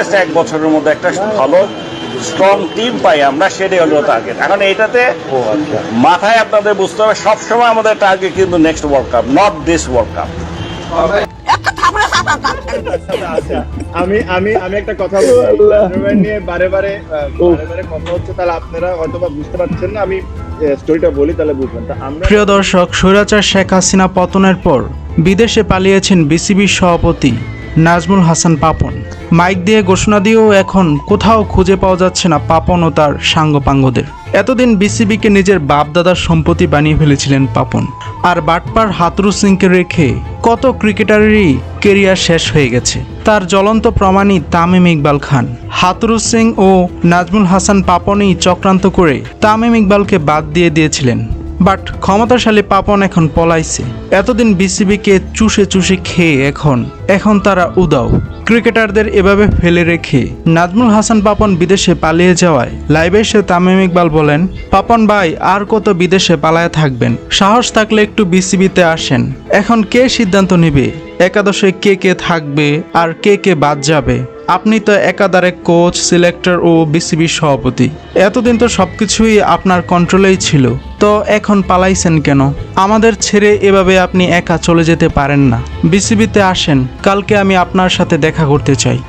Just এক বছরের মধ্যে একটা ভালো স্ট্রং টিম পাই আমরা সেটাই হলো টার্গেট এখন এইটাতে আচ্ছা। মাথায় আপনাদের বুঝতে হবে সবসময় আমাদের টার্গেট কিন্তু next world cup not this world cup আমি আমি আমি একটা কথা নিয়ে বারে বারে কথা হচ্ছে তাহলে আপনারা হয়তো বা বুঝতে পারছেন না আমি স্টোরিটা বলি তাহলে বুঝবেন। প্রিয় দর্শক স্বৈরাচার শেখ হাসিনা পতনের পর বিদেশে পালিয়েছেন বিসিবির সভাপতি নাজমুল হাসান পাপন। মাইক দিয়ে ঘোষণা দিয়েও এখন কোথাও খুঁজে পাওয়া যাচ্ছে না পাপন ও তার সাঙ্গপাঙ্গদের। এতদিন বিসিবিকে নিজের বাপদাদার সম্পত্তি বানিয়ে ফেলেছিলেন পাপন। আর বাটপার হাতরু সিংকে রেখে কত ক্রিকেটারেরই কেরিয়ার শেষ হয়ে গেছে। তার জ্বলন্ত প্রমাণই তামিম ইকবাল খান। হাতরু সিং ও নাজমুল হাসান পাপনই চক্রান্ত করে তামিম ইকবালকে বাদ দিয়ে দিয়েছিলেন। বাট ক্ষমতাশালী পাপন এখন পলাইছে। এতদিন বিসিবিকে চুষে চুষে খেয়ে এখন এখন তারা উদাও। ক্রিকেটারদের এভাবে ফেলে রেখে নাজমুল হাসান পাপন বিদেশে পালিয়ে যাওয়ায় লাইভে এসে তামিম ইকবাল বলেন, পাপন ভাই, আর কত বিদেশে পালায় থাকবেন? সাহস থাকলে একটু বিসিবিতে আসেন। এখন কে সিদ্ধান্ত নেবে? একাদশে কে কে থাকবে আর কে কে বাদ যাবে? আপনি তো একাধারে কোচ সিলেক্টর ও বিসিবির সভাপতি। এতদিন তো সবকিছুই আপনার কন্ট্রোলেই ছিল। তো এখন পালাইছেন কেন? আমাদের ছেড়ে এভাবে আপনি একা চলে যেতে পারেন না। বিসিবিতে আসেন। কালকে আমি আপনার সাথে দেখা করতে চাই।